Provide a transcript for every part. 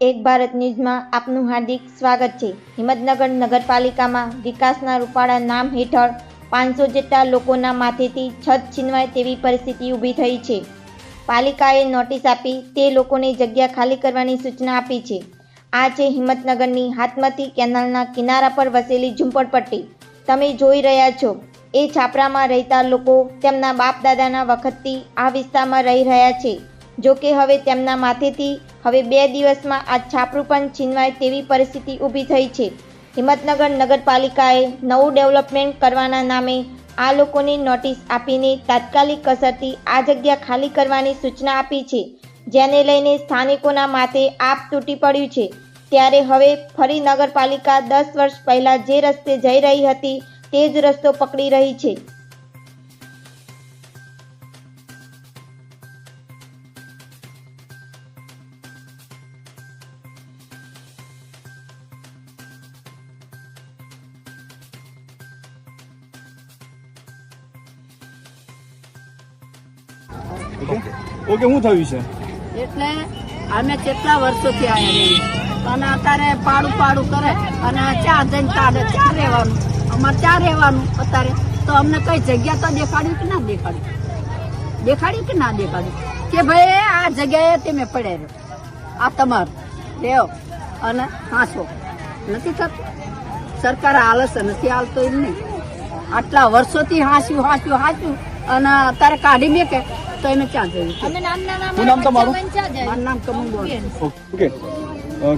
એક ભારત ન્યૂઝમાં આપનું હાર્દિક સ્વાગત છે. હિંમતનગર નગરપાલિકામાં વિકાસના રૂપાળા નામ હેઠળ પાંચસો જેટલા લોકોના માથેથી છત છીનવાય તેવી પરિસ્થિતિ ઊભી થઈ છે. પાલિકાએ નોટિસ આપી તે લોકોને જગ્યા ખાલી કરવાની સૂચના આપી છે. આ છે હિંમતનગરની હાથમતી કેનાલના કિનારા પર વસેલી ઝૂંપડપટ્ટી. તમે જોઈ રહ્યા છો, એ છાપરામાં રહેતા લોકો તેમના બાપ દાદાના વખતથી આ વિસ્તારમાં રહી રહ્યા છે. જો કે હવે તેમના માથેથી હવે બે દિવસમાં આ છાપરું પણ છીનવાય તેવી પરિસ્થિતિ ઊભી થઈ છે. હિંમતનગર નગરપાલિકાએ નવું ડેવલપમેન્ટ કરવાના નામે આ લોકોને નોટિસ આપીને તાત્કાલિક અસરથી આ જગ્યા ખાલી કરવાની સૂચના આપી છે. જેને લઈને સ્થાનિકોના માથે આપ તૂટી પડ્યું છે. ત્યારે હવે ફરી નગરપાલિકા દસ વર્ષ પહેલાં જે રસ્તે જઈ રહી હતી તે જ રસ્તો પકડી રહી છે. ઓકે? ઓકે શું થયું છે? એટલે અમે કેટલા વર્ષોથી આવ્યા અને અત્યારે પાડું પાડું કરે અને ચા જઈને તારે ચા રહેવાનું? અમારે ચા રહેવાનું અત્યારે? તો અમને કઈ જગ્યા તો દેખાડ્યું કે ના દેખાડ્યું દેખાડ્યું કે ના દેખાડ્યું કે ભાઈ આ જગ્યાએ તમે પડે રહો આ તમારું. લેવો અને હાંસો. નથી થતું. સરકાર હાલે નથી હાલતો એમ નહીં. આટલા વર્ષોથી હાંસ્યું હાંસ્યું હાંસ્યું. અને અત્યારે કાઢી મેકે. તો એને ક્યાં જવું છે? નામ નામ તમારું? મારું નામ કમલ ઓકે.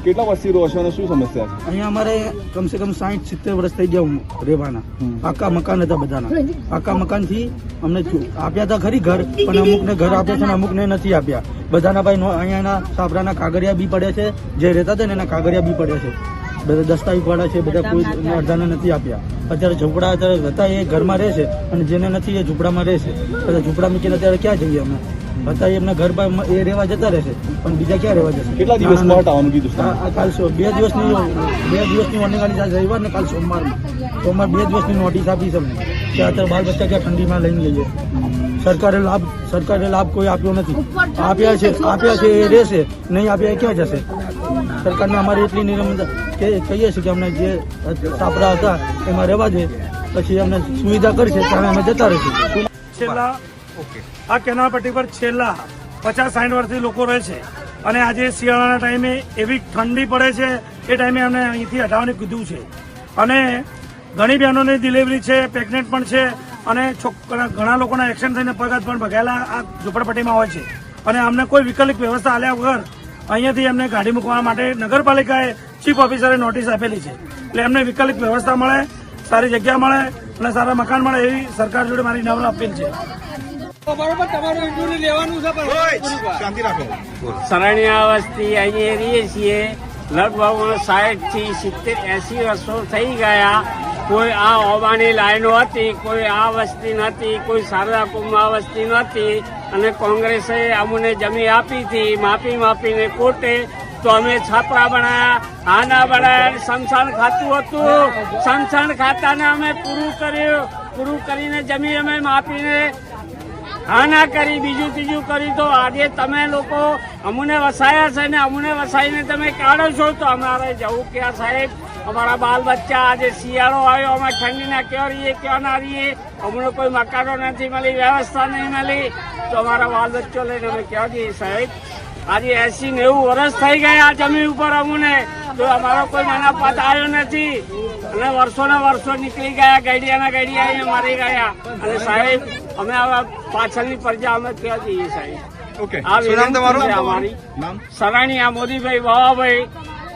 કેટલા વર્ષથી રહો છો અને શું સમસ્યા છે? અહીંયા અમારે કમસે કમ સાઠ સિત્તેર વર્ષ થઈ ગયા હું રહેવાના. પાકા મકાન હતા બધાના. પાકા મકાનથી અમને આપ્યા હતા ખરી ઘર પણ અમુકને ઘર આપ્યા છે ને અમુકને નથી આપ્યા. બધાના ભાઈ નો- અહીંયાના સાબરાના કાગળિયા બી પડ્યા છે. જે રહેતા હતા ને એના કાગળિયા બી પડ્યા છે. બધા દસ્તાવેજ પડ્યા છે બધા કોઈ અડધાને નથી આપ્યા. અત્યારે ઝૂંપડા અત્યારે હતા એ ઘરમાં રહે છે અને જેને નથી એ ઝૂંપડામાં રહે છે. બધા ઝૂંપડા મૂકીને અત્યારે ક્યાં જઈએ અમે? હતા એમના ઘર પર એ રહેવા જતા રહેશે પણ બીજા ક્યાં રહેવા જશે? કેટલા દિવસ હટાવવાનું કીધું કાલ બે દિવસની બે દિવસની વોર્નિંગ આલી રવિવાર ને કાલ સોમવારમાં. સોમવાર બે દિવસની નોટિસ આપી છે અમને. કે અત્યારે બાળ બચ્ચા ક્યાં ઠંડીમાં લઈને લઈએ સરકારે લાભ સરકારે લાભ કોઈ આપ્યો નથી. આપ્યા છે આપ્યા છે એ રહેશે. નહીં આપ્યા એ ક્યાં જશે? સરકારને અમારી એટલી નિરમતા કે કહીએ છીએ કે અમને જે સાપરા હતા એમાં રહેવા દે. પછી અમને સુવિધા કરશે ત્યારે અમે જતા રહીશું. છેલ્લા આ કેનાલ પટ્ટી પર છેલ્લા પચાસ સાઠ વર્ષથી લોકો રહે છે. અને આજે શિયાળાના ટાઈમે એવી ઠંડી પડે છે એ ટાઈમે અમને અહીંથી હટાવવાનું કીધું છે. અને ઘણી બહેનોની ડિલિવરી છે પ્રેગ્નેન્ટ પણ છે. અને છોકરા ઘણા લોકોના એક્સિડન્ટ થઈને પગત પણ ભગાયેલા આ ઝુંપડપટ્ટીમાં હોય છે. અને અમને કોઈ વિકલ્પ વ્યવસ્થા આલ્યા વગર અહીંયાથી એમને ગાડી મૂકવા માટે નગરપાલિકાએ ચીફ ઓફિસરે નોટિસ આપેલી છે. એટલે એમને વિકલ્પ વ્યવસ્થા મળે સારી જગ્યા મળે અને સારા મકાન મળે એવી સરકાર જોડે મારી નવલ અપીલ છે. શાંતિ રાખો. વસ્તી અહીંયા રહીએ છીએ. લગભગ સાઠથી સિત્તેર એસી વર્ષો થઈ ગયા. કોઈ આ ઓબાની લાઈનો હતી, કોઈ આ વસ્તી નથી, કોઈ શારદા કુંભમાં વસ્તી નથી. અને કોંગ્રેસે અમને જમી આપી હતી માપી માપીને કોર્ટે તો અમે છાપરા બનાયા આના બનાયા અને સ્મશાન ખાતું હતું. શમશાન ખાતાને અમે પૂરું કર્યું, પૂરું કરીને જમી અમે માપીને હા ના કરી, બીજું ત્રીજું કરી તો આજે તમે લોકો અમને વસાયા છે ને અમને વસાઈને તમે કાઢો છો તો અમારે જવું ક્યાં સાહેબ, અમારા બાલ બચ્ચા આજે શિયાળો આવ્યો, અમે ઠંડીના ક્યાં રહીએ, ક્યાં ના રહીએ? અમને કોઈ મકાનો નથી મળી, વ્યવસ્થા નહીં મળી. તો અમારા બાલ બચ્ચો લઈને અમે ક્યાં જઈએ સાહેબ? આજે એસી નેવું વર્ષ થઈ ગયા આ જમીન ઉપર અમને. તો અમારો કોઈ નાના મનાપાત આવ્યો નથી. અને વર્ષોના વર્ષો નીકળી ગયા ગઈડિયાના ગઈડિયા એ મારી ગયા અને સાહેબ અમે આવા પાછળની પ્રજા અમે ક્યાં જઈએ સાહેબ. આ વિનંતી અમારી. નામ? સરાણીયા મોદીભાઈ બાવાભાઈ